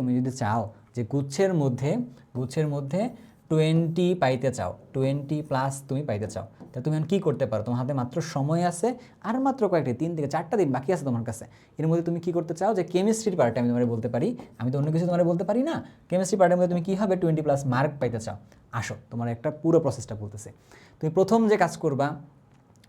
তুমি যদি চাও যে গুচ্ছের মধ্যে গুচ্ছের মধ্যে টোয়েন্টি পাইতে চাও টোয়েন্টি প্লাস তুমি পাইতে চাও, তা তুমি এখন কী করতে পারো? তোমার হাতে মাত্র সময় আছে, আর মাত্র কয়েকটি, তিন থেকে চারটা দিন বাকি আছে তোমার কাছে। এর মধ্যে তুমি কী করতে চাও? যে কেমিস্ট্রির পার্টে আমি তোমার বলতে পারি। আমি তো অন্য কিছু তোমার বলতে পারি না। কেমিস্ট্রি পার্টের মধ্যে তুমি কী হবে? টোয়েন্টি প্লাস মার্ক পাইতে চাও। আসো, তোমার একটা পুরো প্রসেসটা বলতেছে। তুমি প্রথম যে কাজ করবা,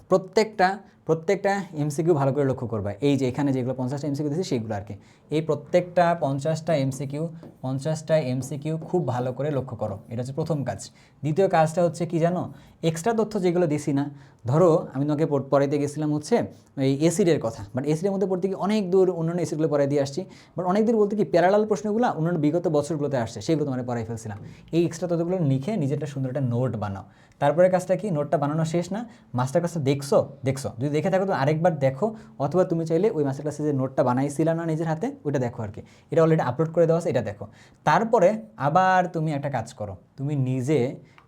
প্রত্যেকটা প্রত্যেকটা এমসিকিউ ভালো করে লক্ষ্য করবা। এই যে এখানে যেগুলো পঞ্চাশটা এমসিকিউ দিয়েছি, সেগুলো আর কি। এই প্রত্যেকটা পঞ্চাশটা এমসিকিউ পঞ্চাশটা এমসিকিউ খুব ভালো করে লক্ষ্য করো। এটা হচ্ছে প্রথম কাজ। দ্বিতীয় কাজটা হচ্ছে কি জানো? এক্সট্রা তথ্য যেগুলো দিছি না, ধরো আমি তোমাকে পড়- পড়াইতে গেছিলাম হচ্ছে এই এসিডের কথা। বাট এসিডের মধ্যে পড়তে গিয়ে অনেক দূর অন্যান্য এসিডগুলো পড়াই দিয়ে আসছি। বাট অনেক দূর বলতে কি প্যারালাল প্রশ্নগুলো অন্যান্য বিগত বছরগুলোতে আসছে, সেগুলো তোমার পড়াই ফেলছিলাম। এই এক্সট্রা তথ্যগুলো লিখে নিজেরটা সুন্দর একটা নোট বানাও। তারপরে কাজটা কি? নোটটা বানানো শেষ না? মাস্টার ক্লাসটা দেখছ? দেখছ। যদি দেখে থাকো তো আরেকবার দেখো, অথবা তুমি চাইলে ওই মাস্টার ক্লাসে যে নোটটা বানাইছিলা না নিজের হাতে, ওইটা দেখো আর কি। এটা অলরেডি আপলোড করে দেওয়া এটা দেখো। তারপরে আবার তুমি একটা কাজ করো। তুমি নিজে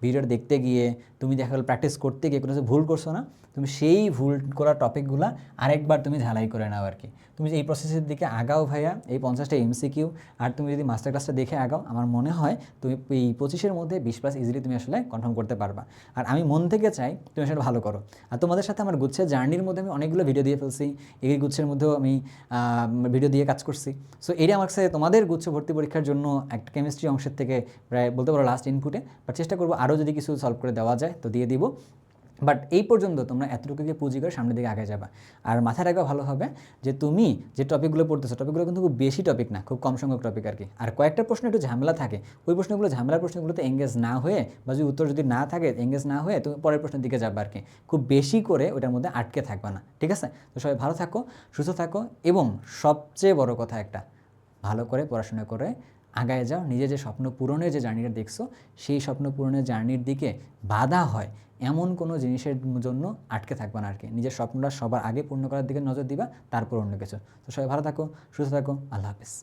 ভিডিওটা দেখতে গিয়ে, তুমি দেখা গেলো প্র্যাকটিস করতে গিয়ে কোনো ভুল করছ না, তুমি সেই ভুল করা টপিকগুলো আরেকবার তুমি ঝালাই করে নাও আর কি। তুমি যে এই প্রসেসের দিকে আগাও ভাইয়া, এই পঞ্চাশটা এমসিকিউ আর তুমি যদি মাস্টার ক্লাসটা দেখে আগাও, আমার মনে হয় তুমি এই পঁচিশের মধ্যে বিশ প্লাস ইজিলি তুমি আসলে কনফার্ম করতে পারবা। আর আমি মন থেকে চাই তুমি আসলে ভালো করো। আর তোমাদের সাথে আমার গুচ্ছের জার্নির মধ্যে আমি অনেকগুলো ভিডিও দিয়ে ফেলছি এই গুচ্ছের মধ্যেও আমি ভিডিও দিয়ে কাজ করছি। সো এটা আমার কাছে তোমাদের গুচ্ছ ভর্তি পরীক্ষার জন্য একটা কেমিস্ট্রি অংশের থেকে প্রায় বলতে পারো লাস্ট ইনপুটে বাট চেষ্টা করব আরও যদি কিছু সলভ করে দেওয়া যায়, তো দিয়ে দিব। বাট এই পর্যন্ত তোমরা এতটুকুকে পুঁজি করে সামনের দিকে আগে যাবা। আর মাথায় রাখবা ভালো হবে যে তুমি যে টপিকগুলো পড়তেছো, টপিকগুলো কিন্তু খুব বেশি টপিক না, খুব কম সংখ্যক টপিক আর কি। আর কয়েকটা প্রশ্ন একটু ঝামেলা থাকে, ওই প্রশ্নগুলো, ঝামেলার প্রশ্নগুলোতে এঙ্গেজ না হয়ে বা যদি উত্তর যদি না থাকে এঙ্গেজ না হয়ে তুমি পরের প্রশ্নের দিকে যাবে আর কি। খুব বেশি করে ওটার মধ্যে আটকে থাকবে না, ঠিক আছে? তো সবাই ভালো থাকো, সুস্থ থাকো এবং সবচেয়ে বড় কথা একটা, ভালো করে পড়াশোনা করে আগায় যাও নিজে যে স্বপ্ন পূরণের যে জার্নিটা দেখছ, সেই স্বপ্ন পূরণের জার্নির দিকে বাধা হয়, এমন কোনো জিনিসের জন্য আটকে থাকবে না আর কি। নিজের স্বপ্নটা সবার আগে পূর্ণ করার দিকে নজর দিবা, তারপর অন্য কিছু। তো সবাই ভালো থাকো, সুস্থ থাকো, আল্লাহ হাফিজ।